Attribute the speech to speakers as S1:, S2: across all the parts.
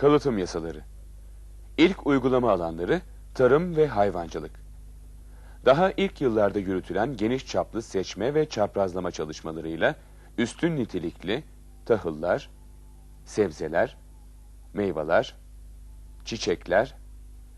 S1: Kalıtım yasaları. İlk uygulama alanları tarım ve hayvancılık. Daha ilk yıllarda yürütülen geniş çaplı seçme ve çaprazlama çalışmalarıyla üstün nitelikli tahıllar, sebzeler, meyveler, çiçekler,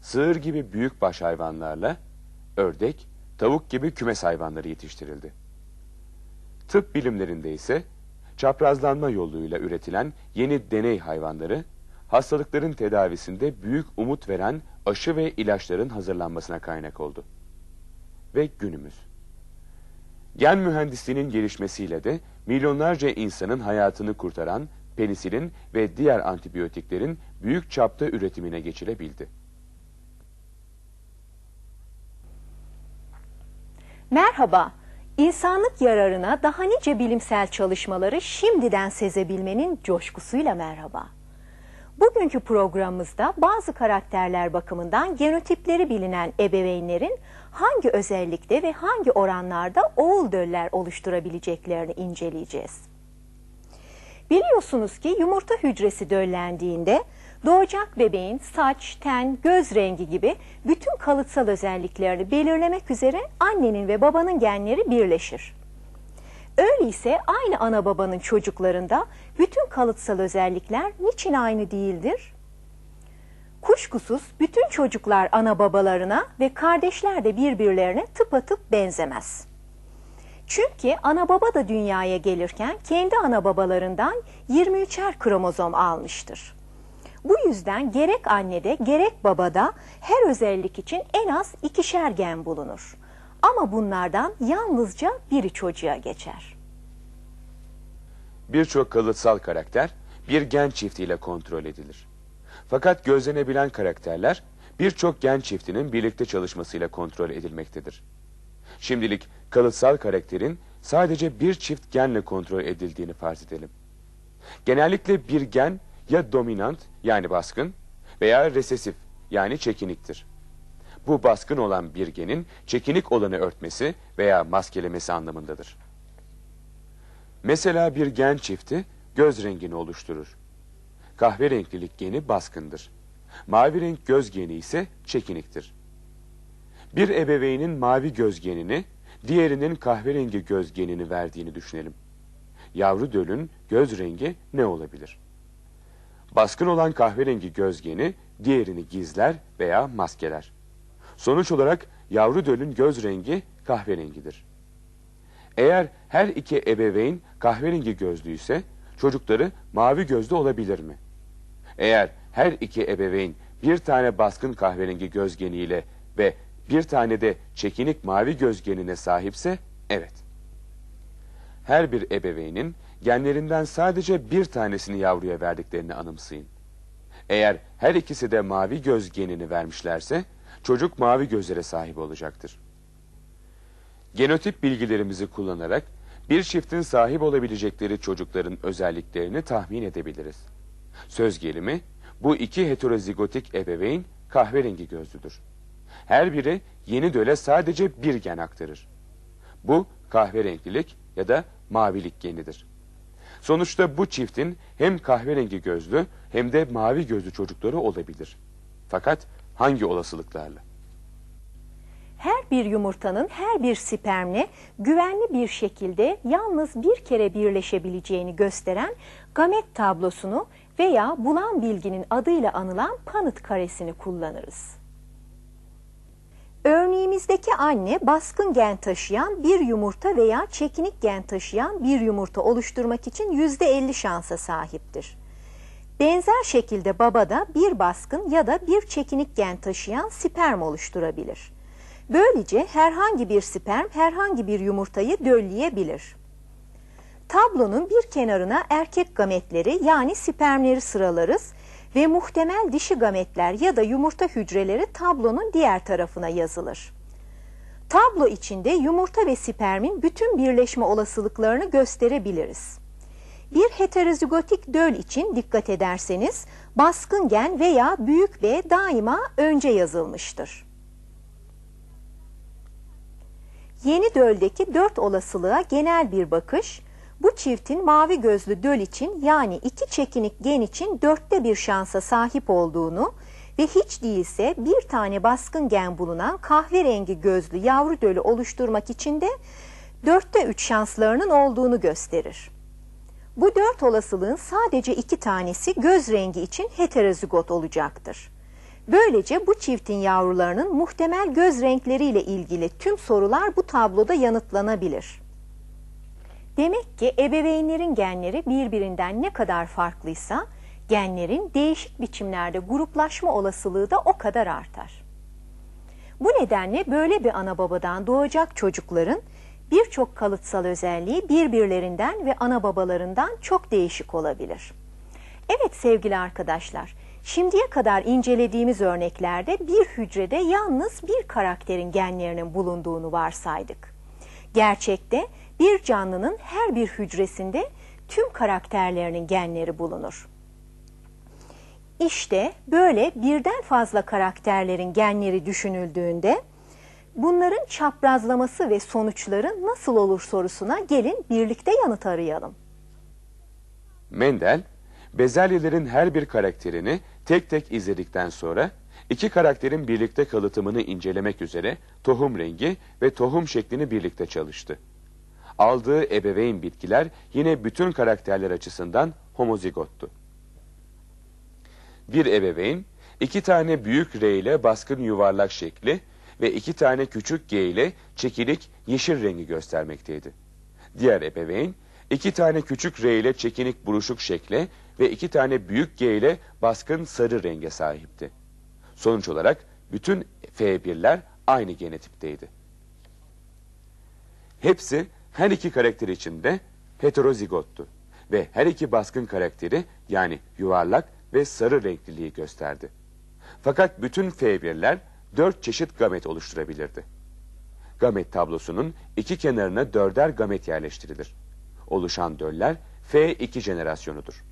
S1: sığır gibi büyük baş hayvanlarla ördek, tavuk gibi kümes hayvanları yetiştirildi. Tıp bilimlerinde ise çaprazlanma yoluyla üretilen yeni deney hayvanları, hastalıkların tedavisinde büyük umut veren aşı ve ilaçların hazırlanmasına kaynak oldu. Ve günümüz. Gen mühendisliğinin gelişmesiyle de milyonlarca insanın hayatını kurtaran penisilin ve diğer antibiyotiklerin büyük çapta üretimine geçilebildi.
S2: Merhaba, insanlık yararına daha nice bilimsel çalışmaları şimdiden sezebilmenin coşkusuyla merhaba. Bugünkü programımızda bazı karakterler bakımından genotipleri bilinen ebeveynlerin hangi özellikte ve hangi oranlarda oğul döller oluşturabileceklerini inceleyeceğiz. Biliyorsunuz ki yumurta hücresi döllendiğinde doğacak bebeğin saç, ten, göz rengi gibi bütün kalıtsal özelliklerini belirlemek üzere annenin ve babanın genleri birleşir. Öyleyse aynı ana babanın çocuklarında bütün kalıtsal özellikler niçin aynı değildir? Kuşkusuz bütün çocuklar ana babalarına ve kardeşler de birbirlerine tıpatıp benzemez. Çünkü ana baba da dünyaya gelirken kendi ana babalarından 23'er kromozom almıştır. Bu yüzden gerek annede gerek babada her özellik için en az ikişer gen bulunur. Ama bunlardan yalnızca biri çocuğa geçer.
S1: Birçok kalıtsal karakter bir gen çiftiyle kontrol edilir. Fakat gözlenebilen karakterler birçok gen çiftinin birlikte çalışmasıyla kontrol edilmektedir. Şimdilik kalıtsal karakterin sadece bir çift genle kontrol edildiğini farz edelim. Genellikle bir gen ya dominant yani baskın veya resesif yani çekiniktir. Bu baskın olan bir genin çekinik olanı örtmesi veya maskelemesi anlamındadır. Mesela bir gen çifti göz rengini oluşturur. Kahverenklilik geni baskındır. Mavi renk göz geni ise çekiniktir. Bir ebeveynin mavi göz genini, diğerinin kahverengi göz genini verdiğini düşünelim. Yavru dölün göz rengi ne olabilir? Baskın olan kahverengi göz geni diğerini gizler veya maskeler. Sonuç olarak yavru dölün göz rengi kahverengidir. Eğer her iki ebeveyn kahverengi gözlüyse çocukları mavi gözlü olabilir mi? Eğer her iki ebeveyn bir tane baskın kahverengi göz geniyle ve bir tane de çekinik mavi göz genine sahipse evet. Her bir ebeveynin genlerinden sadece bir tanesini yavruya verdiklerini anımsayın. Eğer her ikisi de mavi göz genini vermişlerse çocuk mavi gözlere sahip olacaktır. Genotip bilgilerimizi kullanarak bir çiftin sahip olabilecekleri çocukların özelliklerini tahmin edebiliriz. Söz gelimi bu iki heterozigotik ebeveyn kahverengi gözlüdür. Her biri yeni döle sadece bir gen aktarır. Bu kahverenklilik ya da mavilik genidir. Sonuçta bu çiftin hem kahverengi gözlü hem de mavi gözlü çocukları olabilir. Fakat hangi olasılıklarla?
S2: Her bir yumurtanın her bir spermle güvenli bir şekilde yalnız bir kere birleşebileceğini gösteren gamet tablosunu veya bulan bilginin adıyla anılan Punnett karesini kullanırız. Örneğimizdeki anne baskın gen taşıyan bir yumurta veya çekinik gen taşıyan bir yumurta oluşturmak için %50 şansa sahiptir. Benzer şekilde baba da bir baskın ya da bir çekinik gen taşıyan sperm oluşturabilir. Böylece herhangi bir sperm herhangi bir yumurtayı dölleyebilir. Tablonun bir kenarına erkek gametleri yani spermleri sıralarız ve muhtemel dişi gametler ya da yumurta hücreleri tablonun diğer tarafına yazılır. Tablo içinde yumurta ve spermin bütün birleşme olasılıklarını gösterebiliriz. Bir heterozigotik döl için dikkat ederseniz baskın gen veya büyük B daima önce yazılmıştır. Yeni döldeki dört olasılığa genel bir bakış, Bu çiftin mavi gözlü döl için yani iki çekinik gen için dörtte bir şansa sahip olduğunu ve hiç değilse bir tane baskın gen bulunan kahverengi gözlü yavru dölü oluşturmak için de dörtte üç şanslarının olduğunu gösterir. Bu dört olasılığın sadece iki tanesi göz rengi için heterozigot olacaktır. Böylece bu çiftin yavrularının muhtemel göz renkleriyle ilgili tüm sorular bu tabloda yanıtlanabilir. Demek ki ebeveynlerin genleri birbirinden ne kadar farklıysa genlerin değişik biçimlerde gruplaşma olasılığı da o kadar artar. Bu nedenle böyle bir ana babadan doğacak çocukların birçok kalıtsal özelliği birbirlerinden ve ana babalarından çok değişik olabilir. Evet sevgili arkadaşlar, şimdiye kadar incelediğimiz örneklerde bir hücrede yalnız bir karakterin genlerinin bulunduğunu varsaydık. Gerçekte bir canlının her bir hücresinde tüm karakterlerinin genleri bulunur. İşte böyle birden fazla karakterlerin genleri düşünüldüğünde bunların çaprazlaması ve sonuçları nasıl olur sorusuna gelin birlikte yanıt arayalım.
S1: Mendel, bezelyelerin her bir karakterini tek tek izledikten sonra iki karakterin birlikte kalıtımını incelemek üzere tohum rengi ve tohum şeklini birlikte çalıştı. Aldığı ebeveyn bitkiler yine bütün karakterler açısından homozigottu. Bir ebeveyn, iki tane büyük R ile baskın yuvarlak şekli ve iki tane küçük G ile çekilik yeşil rengi göstermekteydi. Diğer ebeveyn, iki tane küçük R ile çekinik buruşuk şekle ve iki tane büyük G ile baskın sarı renge sahipti. Sonuç olarak bütün F1'ler aynı genotipteydi. Hepsi her iki karakter içinde heterozigottu ve her iki baskın karakteri yani yuvarlak ve sarı renkliliği gösterdi. Fakat bütün F1'ler dört çeşit gamet oluşturabilirdi. Gamet tablosunun iki kenarına dörder gamet yerleştirilir. Oluşan döller F2 jenerasyonudur.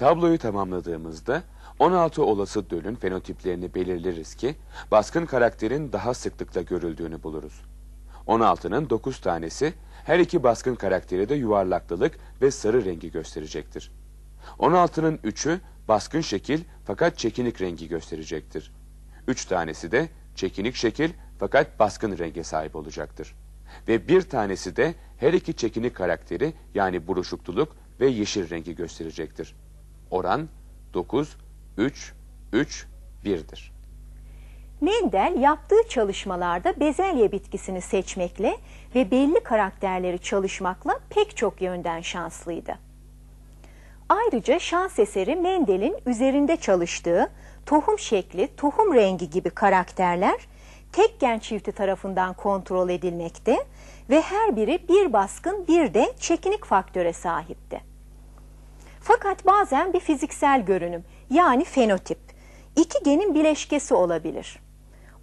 S1: Tabloyu tamamladığımızda 16 olası dölün fenotiplerini belirleriz ki baskın karakterin daha sıklıkla görüldüğünü buluruz. 16'nın 9 tanesi her iki baskın karakteri de yuvarlaklılık ve sarı rengi gösterecektir. 16'nın 3'ü baskın şekil fakat çekinik rengi gösterecektir. 3 tanesi de çekinik şekil fakat baskın renge sahip olacaktır. Ve bir tanesi de her iki çekinik karakteri yani buruşukluluk ve yeşil rengi gösterecektir. Oran 9, 3, 3, 1'dir.
S2: Mendel yaptığı çalışmalarda bezelye bitkisini seçmekle ve belli karakterleri çalışmakla pek çok yönden şanslıydı. Ayrıca şans eseri Mendel'in üzerinde çalıştığı tohum şekli, tohum rengi gibi karakterler tek gen çifti tarafından kontrol edilmekte ve her biri bir baskın bir de çekinik faktöre sahipti. Fakat bazen bir fiziksel görünüm yani fenotip iki genin bileşkesi olabilir.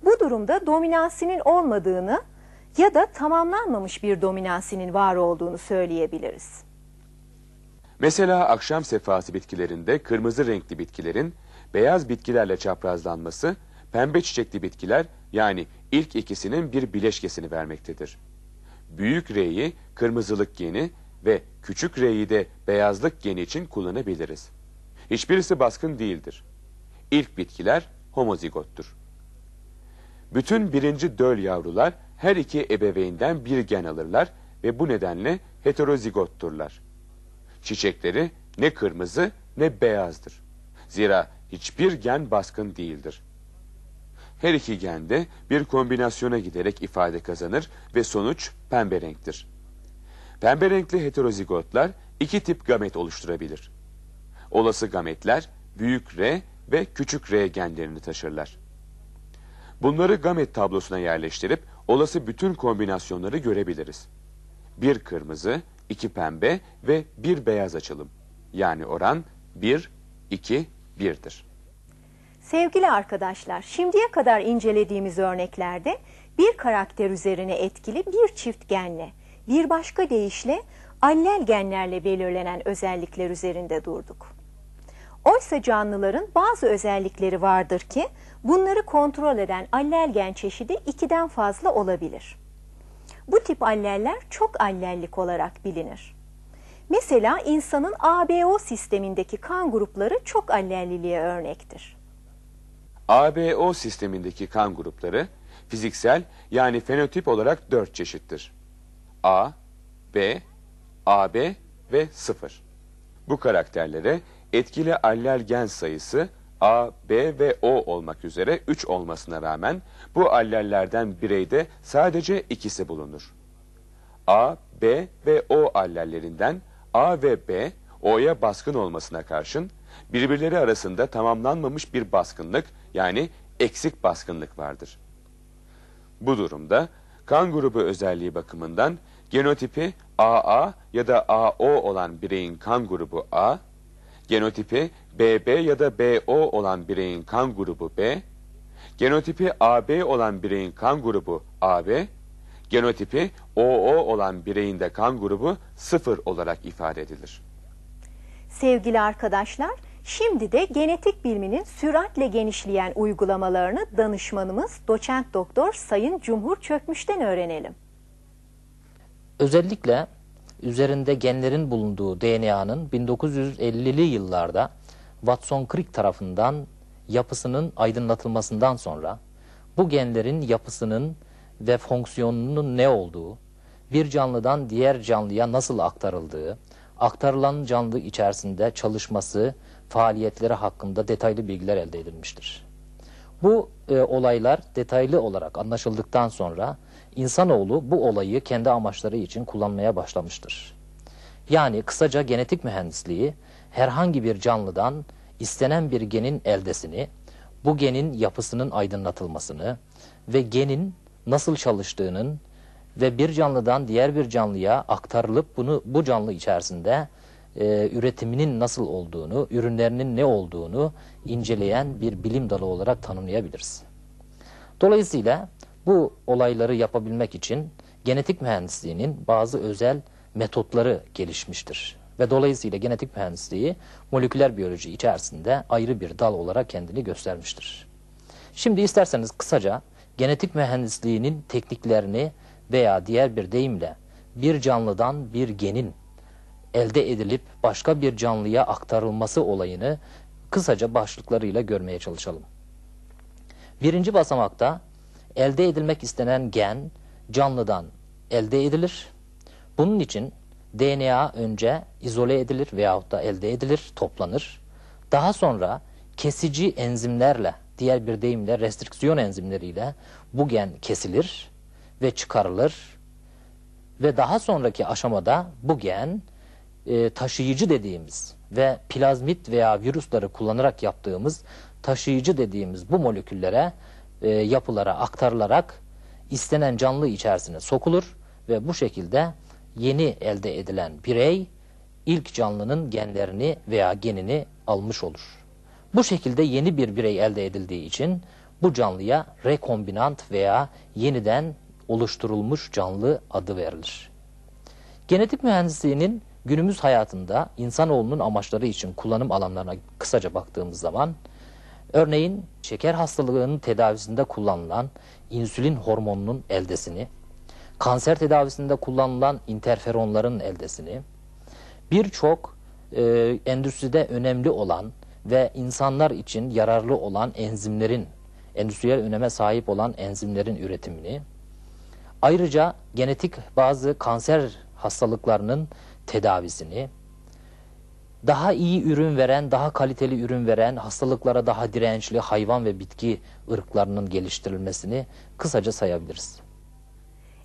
S2: Bu durumda dominansinin olmadığını ya da tamamlanmamış bir dominansinin var olduğunu söyleyebiliriz.
S1: Mesela akşam sefası bitkilerinde kırmızı renkli bitkilerin beyaz bitkilerle çaprazlanması pembe çiçekli bitkiler yani ilk ikisinin bir bileşkesini vermektedir. Büyük R'yi kırmızılık geni ve küçük R'yi de beyazlık geni için kullanabiliriz. Hiçbirisi baskın değildir. İlk bitkiler homozigottur. Bütün birinci döl yavrular her iki ebeveynden bir gen alırlar ve bu nedenle heterozigotturlar. Çiçekleri ne kırmızı ne beyazdır. Zira hiçbir gen baskın değildir. Her iki gen de bir kombinasyona giderek ifade kazanır ve sonuç pembe renktir. Pembe renkli heterozigotlar iki tip gamet oluşturabilir. Olası gametler büyük R ve küçük R genlerini taşırlar. Bunları gamet tablosuna yerleştirip olası bütün kombinasyonları görebiliriz. Bir kırmızı, iki pembe ve bir beyaz açılım. Yani oran 1, 2, 1'dir.
S2: Sevgili arkadaşlar, şimdiye kadar incelediğimiz örneklerde bir karakter üzerine etkili bir çift genle, bir başka deyişle allel genlerle belirlenen özellikler üzerinde durduk. Oysa canlıların bazı özellikleri vardır ki bunları kontrol eden allel gen çeşidi ikiden fazla olabilir. Bu tip alleller çok allellik olarak bilinir. Mesela insanın ABO sistemindeki kan grupları çok allelliliğe örnektir.
S1: ABO sistemindeki kan grupları fiziksel yani fenotip olarak dört çeşittir. A, B, AB ve 0. Bu karakterlere etkili allel gen sayısı A, B ve O olmak üzere 3 olmasına rağmen bu allellerden bireyde sadece ikisi bulunur. A, B ve O allellerinden A ve B O'ya baskın olmasına karşın birbirleri arasında tamamlanmamış bir baskınlık yani eksik baskınlık vardır. Bu durumda kan grubu özelliği bakımından genotipi AA ya da AO olan bireyin kan grubu A, genotipi BB ya da BO olan bireyin kan grubu B, genotipi AB olan bireyin kan grubu AB, genotipi OO olan bireyin de kan grubu 0 olarak ifade edilir.
S2: Sevgili arkadaşlar, şimdi de genetik biliminin süratle genişleyen uygulamalarını danışmanımız doçent doktor Sayın Cumhur Çökmüş'ten öğrenelim.
S3: Özellikle üzerinde genlerin bulunduğu DNA'nın 1950'li yıllarda Watson Crick tarafından yapısının aydınlatılmasından sonra bu genlerin yapısının ve fonksiyonunun ne olduğu, bir canlıdan diğer canlıya nasıl aktarıldığı, aktarılan canlı içerisinde çalışması, faaliyetleri hakkında detaylı bilgiler elde edilmiştir. Bu e, olaylar detaylı olarak anlaşıldıktan sonra insanoğlu bu olayı kendi amaçları için kullanmaya başlamıştır. Yani kısaca genetik mühendisliği herhangi bir canlıdan istenen bir genin eldesini, bu genin yapısının aydınlatılmasını ve genin nasıl çalıştığının ve bir canlıdan diğer bir canlıya aktarılıp bunu bu canlı içerisinde e, üretiminin nasıl olduğunu, ürünlerinin ne olduğunu inceleyen bir bilim dalı olarak tanımlayabiliriz. Dolayısıyla bu olayları yapabilmek için genetik mühendisliğinin bazı özel metotları gelişmiştir. Ve dolayısıyla genetik mühendisliği moleküler biyoloji içerisinde ayrı bir dal olarak kendini göstermiştir. Şimdi isterseniz kısaca genetik mühendisliğinin tekniklerini veya diğer bir deyimle bir canlıdan bir genin elde edilip başka bir canlıya aktarılması olayını kısaca başlıklarıyla görmeye çalışalım. Birinci basamakta elde edilmek istenen gen canlıdan elde edilir. Bunun için DNA önce izole edilir veyahut da elde edilir, toplanır. Daha sonra kesici enzimlerle, diğer bir deyimle restriksiyon enzimleriyle bu gen kesilir ve çıkarılır. Ve daha sonraki aşamada bu gen e, taşıyıcı dediğimiz ve plazmit veya virüsleri kullanarak yaptığımız taşıyıcı dediğimiz bu moleküllere, e, yapılara aktarılarak istenen canlı içerisine sokulur ve bu şekilde yeni elde edilen birey ilk canlının genlerini veya genini almış olur. Bu şekilde yeni bir birey elde edildiği için bu canlıya rekombinant veya yeniden oluşturulmuş canlı adı verilir. Genetik mühendisliğinin günümüz hayatında insanoğlunun amaçları için kullanım alanlarına kısaca baktığımız zaman örneğin şeker hastalığının tedavisinde kullanılan insülin hormonunun eldesini, kanser tedavisinde kullanılan interferonların eldesini, birçok e, endüstride önemli olan ve insanlar için yararlı olan enzimlerin, endüstriyel öneme sahip olan enzimlerin üretimini, ayrıca genetik bazı kanser hastalıklarının tedavisini, daha iyi ürün veren, daha kaliteli ürün veren, hastalıklara daha dirençli hayvan ve bitki ırklarının geliştirilmesini kısaca sayabiliriz.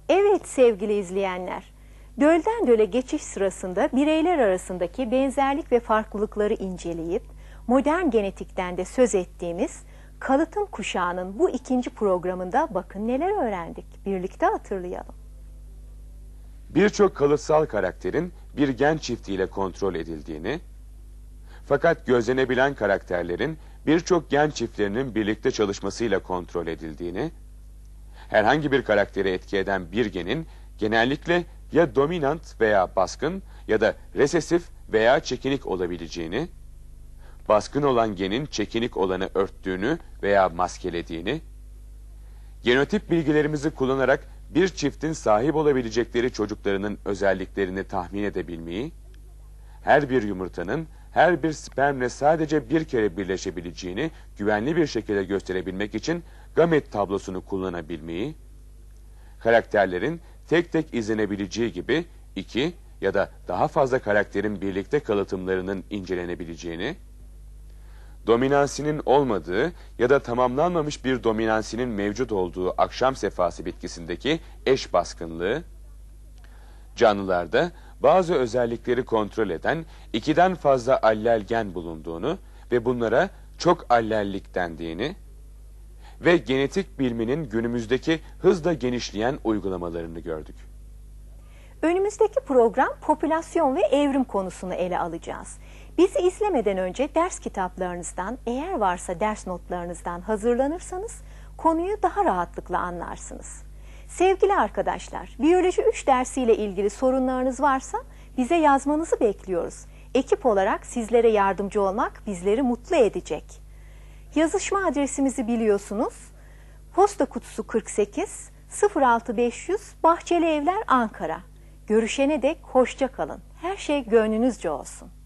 S2: Evet sevgili izleyenler, dölden döle geçiş sırasında bireyler arasındaki benzerlik ve farklılıkları inceleyip modern genetikten de söz ettiğimiz kalıtım kuşağının bu ikinci programında bakın neler öğrendik. Birlikte hatırlayalım.
S1: Birçok kalıtsal karakterin bir gen çiftiyle kontrol edildiğini, fakat gözlenebilen karakterlerin birçok gen çiftlerinin birlikte çalışmasıyla kontrol edildiğini, herhangi bir karakteri etki eden bir genin genellikle ya dominant veya baskın ya da resesif veya çekinik olabileceğini, baskın olan genin çekinik olanı örttüğünü veya maskelediğini, genotip bilgilerimizi kullanarak bir çiftin sahip olabilecekleri çocuklarının özelliklerini tahmin edebilmeyi, her bir yumurtanın her bir spermle sadece bir kere birleşebileceğini güvenli bir şekilde gösterebilmek için gamet tablosunu kullanabilmeyi, karakterlerin tek tek izlenebileceği gibi iki ya da daha fazla karakterin birlikte kalıtımlarının incelenebileceğini, dominansinin olmadığı ya da tamamlanmamış bir dominansinin mevcut olduğu akşam sefası bitkisindeki eş baskınlığı, canlılarda bazı özellikleri kontrol eden ikiden fazla allel gen bulunduğunu ve bunlara çok allellik dendiğini ve genetik biliminin günümüzdeki hızla genişleyen uygulamalarını gördük.
S2: Önümüzdeki program popülasyon ve evrim konusunu ele alacağız. Bizi izlemeden önce ders kitaplarınızdan, eğer varsa ders notlarınızdan hazırlanırsanız konuyu daha rahatlıkla anlarsınız. Sevgili arkadaşlar, biyoloji 3 dersiyle ilgili sorunlarınız varsa bize yazmanızı bekliyoruz. Ekip olarak sizlere yardımcı olmak bizleri mutlu edecek. Yazışma adresimizi biliyorsunuz. Posta kutusu 48 06500 Bahçeli Evler Ankara. Görüşene dek hoşça kalın. Her şey gönlünüzce olsun.